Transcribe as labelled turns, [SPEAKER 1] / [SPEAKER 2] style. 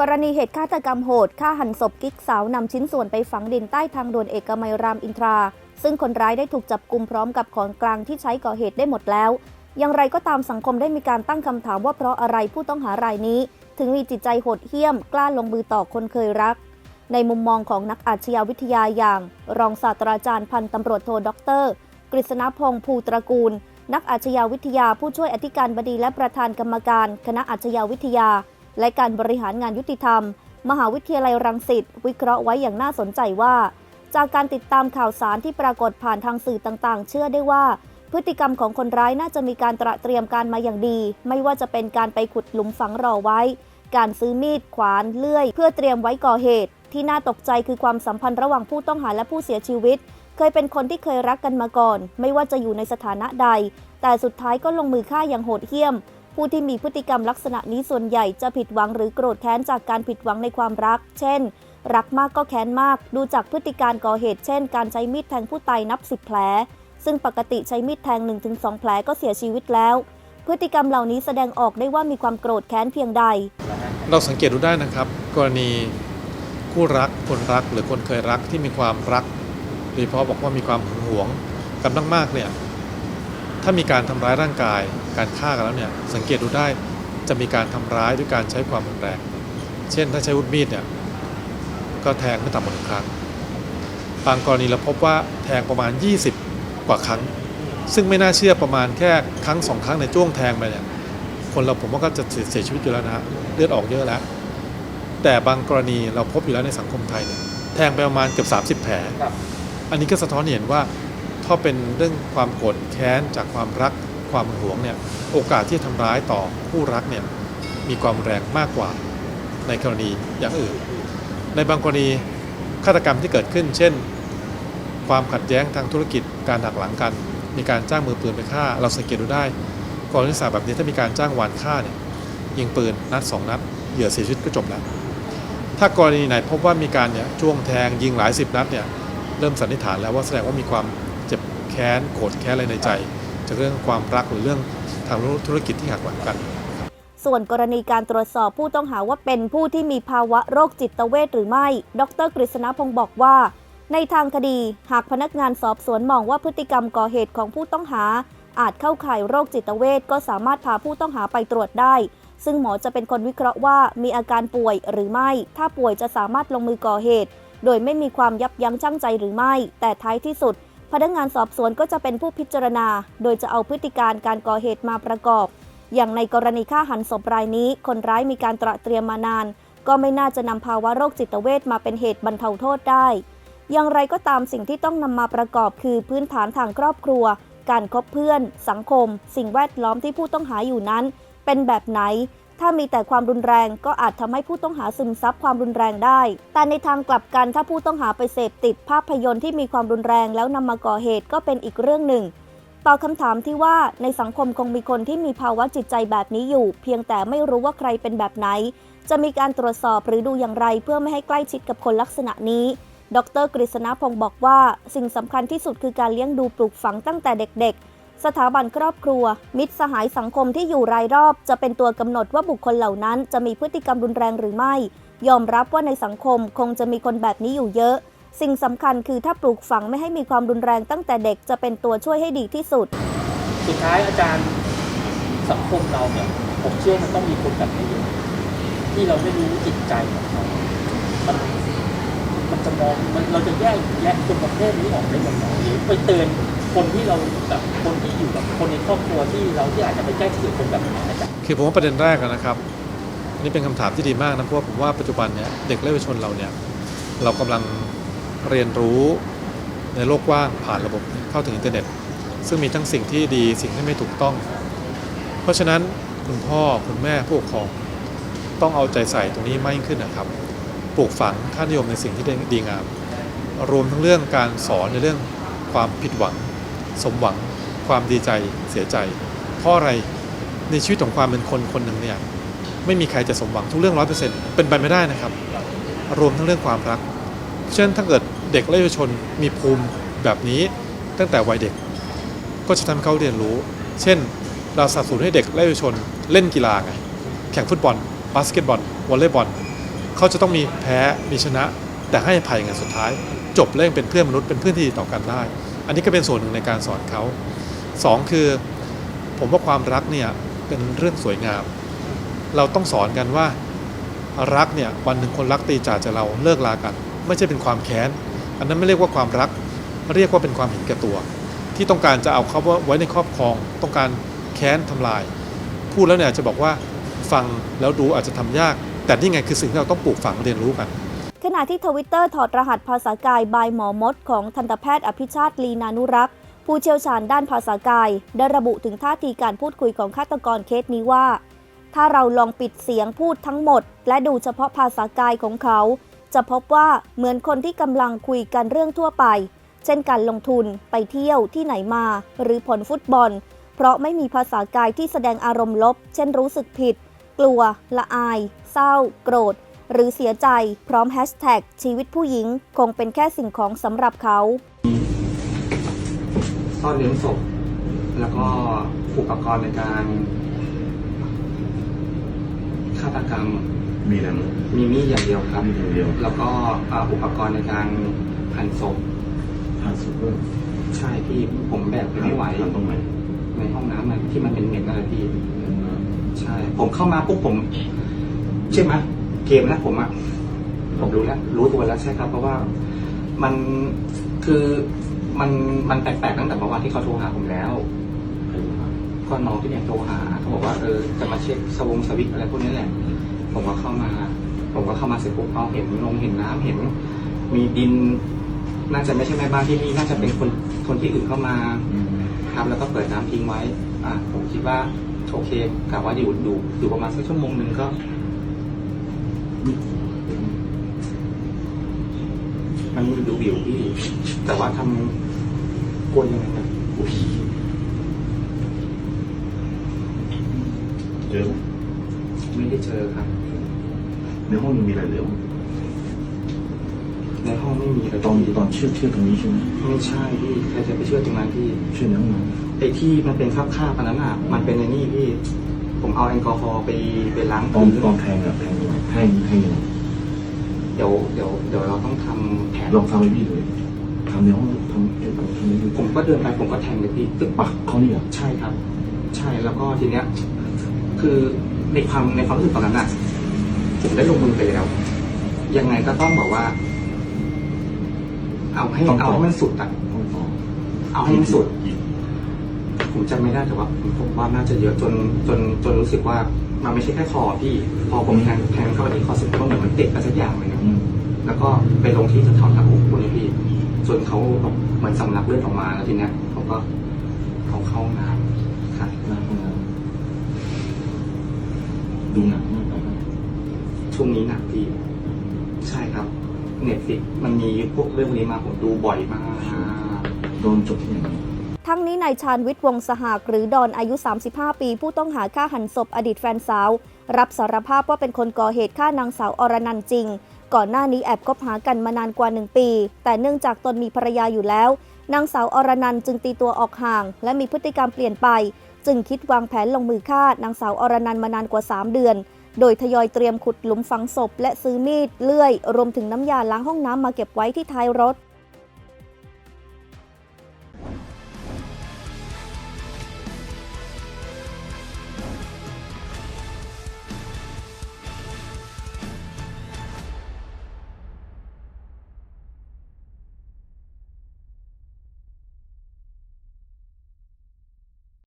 [SPEAKER 1] กรณีเหตุฆาตกรรมโหดฆ่าหันศพกิ๊กสาวนำชิ้นส่วนไปฝังดินใต้ทางด่วนเอกมัยรามอินทรา ซึ่งคนร้ายได้ถูกจับกุมพร้อมกับของกลางที่ใช้ก่อเหตุได้หมดแล้ว อย่างไรก็ตามสังคมได้มีการตั้งคำถามว่าเพราะอะไรผู้ต้องหารายนี้ ถึงมีจิตใจโหดเหี้ยม กล้าลงมือต่อคนเคยรัก ในมุมมองของนักอาชญาวิทยาอย่าง รองศาสตราจารย์พันตำรวจโทด็อกเตอร์กฤษณพงษ์ภูตระกูล นักอาชญาวิทยาผู้ช่วยอธิการบดีและประธานกรรมการ คณะอาชญาวิทยา และการบริหารงานยุติธรรม มหาวิทยาลัยรังสิตวิเคราะห์ไว้อย่างน่าสนใจว่า จากการติดตามข่าวสารที่ปรากฏผ่านทางสื่อต่างๆ เชื่อได้ว่า พฤติกรรมของคนร้ายน่าจะมีการตระเตรียมการมาอย่างดี ไม่ว่าจะเป็นการไปขุดหลุมฝังรอไว้ การซื้อมีดขวานเลื่อย เพื่อเตรียมไว้ก่อเหตุ ที่น่าตกใจคือความสัมพันธ์ระหว่างผู้ต้องหาและผู้เสียชีวิต เคยเป็นคนที่เคยรักกันมาก่อน ไม่ว่าจะอยู่ในสถานะใด แต่สุดท้ายก็ลงมือฆ่าอย่างโหดเหี้ยม ผู้ที่มีพฤติกรรมลักษณะนี้ส่วนใหญ่จะผิดหวังหรือโกรธแค้นจากการผิดหวังในความรัก เช่น รักมากก็แค้นมาก ดูจากพฤติการก่อเหตุ เช่น การใช้มีดแทงผู้ตายนับสิบแผล ซึ่งปกติใช้มีดแทง 1-2 แผลก็เสียชีวิตแล้ว พฤติกรรมเหล่านี้แสดงออกได้ว่ามีความโกรธแค้นเพียงใด
[SPEAKER 2] เราสังเกตดูได้นะครับ กรณีคู่รักคนรักหรือคนเคยรักที่มีความรักโดยเฉพาะบอกว่ามีความหึงหวงกันมากๆเนี่ยถ้ามีการทำร้ายร่างกาย การฆ่ากันแล้วเนี่ยสังเกตดูได้จะมีการทำร้ายด้วยการใช้ความรุนแรง เช่นถ้าใช้วุธมีดเนี่ยก็แทงไม่ต่ำกว่าหนึ่งครั้ง บางกรณีเราพบว่าแทงประมาณ 20 กว่าครั้ง ซึ่งไม่น่าเชื่อประมาณแค่ครั้งสองครั้งในจ้วงแทงไปเนี่ยคนเราผมว่าก็จะเสียชีวิตอยู่แล้วนะฮะเลือดออกเยอะแล้ว แต่บางกรณีเราพบอยู่แล้วในสังคมไทยเนี่ยแทงไปประมาณเกือบ30 แผล
[SPEAKER 3] ครับ
[SPEAKER 2] อันนี้ก็สะท้อนเห็นว่าถ้าเป็นเรื่องความโกรธแค้นจากความรัก ความหึงหวงเนี่ยโอกาสที่จะทำร้ายต่อคู่รักเนี่ยมีความแรงมากกว่าในกรณีอย่างอื่น ในบางกรณีฆาตกรรมที่เกิดขึ้น เช่น ความขัดแย้งทางธุรกิจการหักหลังกัน มีการจ้างมือปืนไปฆ่า เราสังเกตดูได้กรณีศึกษาสตร์แบบนี้ถ้ามีการจ้างวานฆ่าเนี่ยยิงปืนนัดสองนัดเหยื่อเสียชีวิตก็จบแล้วถ้ากรณีไหนพบว่ามีการเนี่ยจ้วงแทงยิงหลายสิบนัดเนี่ยเริ่มสันนิษฐานแล้วว่าแสดงว่ามีความเจ็บแค้นโกรธแค้นอะไรในใจ จากเรื่องความรักหรือเรื่องทางธุรกิจที่หักหลังกัน
[SPEAKER 1] ส่วนกรณีการตรวจสอบผู้ต้องหาว่าเป็นผู้ที่มีภาวะโรคจิตเวชหรือไม่ ดรกฤษณพงศ์บอกว่า ในทางคดีหากพนักงานสอบสวนมองว่าพฤติกรรมก่อเหตุของผู้ต้องหา อาจเข้าข่ายโรคจิตเวชก็สามารถพาผู้ต้องหาไปตรวจได้ ซึ่งหมอจะเป็นคนวิเคราะห์ว่ามีอาการป่วยหรือไม่ ถ้าป่วยจะสามารถลงมือก่อเหตุ โดยไม่มีความยับยั้งชั่งใจหรือไม่ แต่ท้ายที่สุด พนักงานสอบสวนก็จะเป็นผู้พิจารณา โดยจะเอาพฤติการการก่อเหตุมาประกอบ อย่างในกรณีฆ่าหันศพรายนี้ คนร้ายมีการตระเตรียมมานาน ก็ไม่น่าจะนำภาวะโรคจิตเวชมาเป็นเหตุบรรเทาโทษได้ อย่างไรก็ตามสิ่งที่ต้องนำมาประกอบคือพื้นฐานทางครอบครัว การคบเพื่อน สังคม สิ่งแวดล้อมที่ผู้ต้องหาอยู่นั้น เป็นแบบไหน ถ้ามีแต่ความรุนแรงก็อาจทำให้ผู้ต้องหาซึมซับความรุนแรงได้ แต่ในทางกลับกันถ้าผู้ต้องหาไปเสพติดภาพยนตร์ที่มีความรุนแรงแล้วนำมาก่อเหตุก็เป็นอีกเรื่องหนึ่งตอบคำถามที่ว่าในสังคมคงมีคนที่มีภาวะจิตใจแบบนี้อยู่ เพียงแต่ไม่รู้ว่าใครเป็นแบบไหน จะมีการตรวจสอบหรือดูอย่างไรเพื่อไม่ให้ใกล้ชิดกับคนลักษณะนี้ ดรกฤษณพงศ์บอกว่า สิ่งสำคัญที่สุดคือการเลี้ยงดูปลูกฝังตั้งแต่เด็กๆ สถาบันครอบครัว มิตรสหายสังคมที่อยู่รายรอบ จะเป็นตัวกำหนดว่าบุคคลเหล่านั้น จะมีพฤติกรรมรุนแรงหรือไม่ ยอมรับว่าในสังคมคงจะมีคนแบบนี้อยู่เยอะ สิ่งสำคัญคือถ้าปลูกฝังไม่ให้มีความรุนแรงตั้งแต่เด็กจะเป็นตัวช่วยให้ดีที่สุด
[SPEAKER 3] สุดท้ายอาจารย์สังคมเราเนี่ยผมเชื่อมันต้องมีคนแบบนี้อยู่ที่เราไม่รู้จิตใจของเขามันมันจะมองมันเราจะแยกแยกคนประเภทนี้ออกได้ยังไรไปเตือน คนที่เราแบบคนที่อยู่กับคนในครอบครัวที่เราที่อาจจะไปใกล้ชิดคนแบบนี้อาจารย์
[SPEAKER 2] คือผมว่าประเด็นแรกอะนะครับอันนี่เป็นคำถามที่ดีมากนะเพราะว่าผมว่าปัจจุบันเนี่ยเด็กและเยาวชนเราเนี่ยเรากำลังเรียนรู้ในโลกกว้างผ่านระบบเข้าถึงอินเทอร์เน็ต ซึ่งมีทั้งสิ่งที่ดีสิ่งที่ไม่ถูกต้อง เพราะฉะนั้นคุณพ่อคุณแม่ผู้ปกครองต้องเอาใจใส่ตรงนี้มากยิ่งขึ้นนะครับ ปลูกฝังค่านิยมในสิ่งที่ดีงาม รวมทั้งเรื่องการสอนในเรื่องความผิดหวัง สมหวังความดีใจเสียใจ เพราะอะไรในชีวิตของความเป็นคนคนหนึ่งเนี่ยไม่มีใครจะสมหวังทุกเรื่องร้อยเปอร์เซ็นต์เป็นไปไม่ได้นะครับ รวมทั้งเรื่องความรักเช่นถ้าเกิดเด็กและเยาวชนมีภูมิแบบนี้ตั้งแต่วัยเด็ก ก็จะทำให้เขาเรียนรู้ เช่น เราสนับสนุนให้เด็กและเยาวชนเล่นกีฬาไงแข่งฟุตบอลบาสเกตบอลวอลเลย์บอลเขาจะต้องมีแพ้มีชนะ แต่ให้อภัยกันสุดท้าย จบแล้วยังเป็นเพื่อนมนุษย์เป็นเพื่อนที่ดีต่อกันได้ อันนี้ก็เป็นส่วนหนึ่งในการสอนเขาสองคือ ผมว่าความรักเนี่ยเป็นเรื่องสวยงาม เราต้องสอนกันว่ารักเนี่ยวันหนึ่งคนรักตีจากจากเราเลิกลากัน ไม่ใช่เป็นความแค้น อันนั้นไม่เรียกว่าความรัก เรียกว่าเป็นความเห็นแก่ตัว ที่ต้องการจะเอาเขาไว้ในครอบครอง ต้องการแค้นทำลาย พูดแล้วเนี่ยจะบอกว่าฟังแล้วดูอาจจะทำยาก แต่นี่ไงคือสิ่งที่เราต้องปลูกฝังเรียนรู้กัน
[SPEAKER 1] ขณะที่ทวิตเตอร์ถอดรหัสภาษากายบายหมอมดของทันตแพทย์อภิชาติลีนานุรักษ์ผู้เชี่ยวชาญด้านภาษากาย ได้ระบุถึงท่าทีการพูดคุยของฆาตกรเคสนี้ว่า ถ้าเราลองปิดเสียงพูดทั้งหมด และดูเฉพาะภาษากายของเขา จะพบว่าเหมือนคนที่กำลังคุยกันเรื่องทั่วไป เช่นการลงทุนไปเที่ยวที่ไหนมา หรือผลฟุตบอล เพราะไม่มีภาษากายที่แสดงอารมณ์ลบ เช่นรู้สึกผิด กลัว ละอาย เศร้า โกรธ หรือเสียใจพร้อมแฮชแท็กชีวิตผู้หญิงคงเป็นแค่สิ่งของสำหรับเขา
[SPEAKER 4] ซ่อนเลี้ยงศพแล้วก็อุปกรณ์ในการฆาตกรรม
[SPEAKER 5] มีอะไรมั้ง
[SPEAKER 4] มีมีดอย่างเดียวครับ
[SPEAKER 5] มีอย่างเดียว
[SPEAKER 4] แล้วก็อ่าอุปกรณ์ในการหั่นศพ
[SPEAKER 5] ทานซุปเปอร์
[SPEAKER 4] ใช่พี่ผมแบกไปไม่ไหว
[SPEAKER 5] ทานตรงไหน
[SPEAKER 4] ในห้องน้ำมันที่มันเป็นเหม็นๆอะไรพี่ใช่ ผมเข้ามาปุ๊บผมใช่ไหม เกมนะผมอะผมรู้แล้วรู้ตัวแล้วใช่ครับ เพราะว่ามันคือมันมันแปลกๆตั้งแต่เมื่อวานที่เขาโทรหาผมแล้วก็น้องที่เนี่ยโทรหาเขาบอกว่าเออจะมาเช็คสวงสวิตอะไรพวกนี้แหละ ผมก็เข้ามา ผมก็เข้ามาเสร็จปุ๊บเอาเห็นลงเห็นน้ำเห็น มีดิน น่าจะไม่ใช่แม่บ้านที่นี่น่าจะเป็นคนคนที่อื่นเข้ามาครับแล้วก็เปิดน้ำทิ้งไว้ อะผมคิดว่าโอเคกะว่าอยู่อยู่อยู่ประมาณสักชั่วโมงหนึ่งก็ มันมีดูวิวพี่ แต่ว่าทำกลัวยังไงนะอุ๊ย
[SPEAKER 5] เจอไหม
[SPEAKER 4] ไม่ได้เจอครับ
[SPEAKER 5] ในห้องยังมีอะไรเหลือมั้ง
[SPEAKER 4] ในห้องไม่มีเลย
[SPEAKER 5] ตอน
[SPEAKER 4] พี่
[SPEAKER 5] ตอนเชือกเชือกตรงนี้ใช่ไหม
[SPEAKER 4] ไม่ใช่พี่ใครจะไปเชื่อตรงนั้นพี่
[SPEAKER 5] เชือกในห้องน้
[SPEAKER 4] ไอ้ที่มันเป็นคราบคาบๆอันนั้นอะมันเป็นในนี่พี่ ผมเอาแอลกอฮอล์ไปไปล้างำ
[SPEAKER 5] ตอน
[SPEAKER 4] พื้น
[SPEAKER 5] ตอนแทงอะแทงยังไงแทงแทงยังไง
[SPEAKER 4] เดี๋ยวเดี๋ยวเดี๋ยวเราต้องทำแผน
[SPEAKER 5] ลองทำให้พี่เลยทำในห้องทำเกี่ยวกับทำในห้อง
[SPEAKER 4] ผมก็เดินไปผมก็แทงเลยพี่ตึกปัก
[SPEAKER 5] เขาเนี่ย
[SPEAKER 4] ใช่ครับ ใช่แล้วก็ทีเนี้ย คือในความในความรู้สึกตอนนั้นน่ะผมได้ลงมือไปแล้ว ยังไงก็ต้องบอกว่า เอาให้เอาให้มันสุดอะ
[SPEAKER 5] ห้องสอง
[SPEAKER 4] เอาให้มันสุด ผมจำไม่ได้แต่ว่าผมผมว่าน่าจะเยอะจนจนจนรู้สึกว่า มันไม่ใช่แค่คอพี่ พอผมแทงแทงเข้าไปที่คอเสร็จก็เหมือนมันติดอะไรสักอย่างเลยนะ
[SPEAKER 5] อืม
[SPEAKER 4] แล้วก็ไปลงที่แถวๆหน้าอกคุณพี่จนเขาแบบเหมือนสำลักเลือดออกมาแล้วทีเนี้ยผมก็เขาเข้าห้องน้ำครับ
[SPEAKER 5] หน้าห้องน้ำดูหนังมากไปไหม
[SPEAKER 4] ช่วงนี้หนักพี่ ใช่ครับเน็ตฟิกมันมีพวกเรื่องนี้มาผมดูบ่อยมาก
[SPEAKER 5] โดนจบที่ไหน
[SPEAKER 1] ทั้งนี้นายชาญวิทย์วงศ์สหากหรือดอนอายุ 35 ปี ผู้ต้องหาฆ่าหันศพอดีตแฟนสาว รับสารภาพว่าเป็นคนก่อเหตุฆ่านางสาวอรนันจริง ก่อนหน้านี้แอบคบหากันมานานกว่า 1 ปี แต่เนื่องจากตนมีภรรยาอยู่แล้ว นางสาวอรนันจึงตีตัวออกห่าง และมีพฤติกรรมเปลี่ยนไป จึงคิดวางแผนลงมือฆ่านางสาวอรนันมานานกว่า 3 เดือน โดยทยอยเตรียมขุดหลุมฝังศพ และซื้อมีดเลื่อย รวมถึงน้ำยาล้างห้องน้ำมาเก็บไว้ที่ท้ายรถ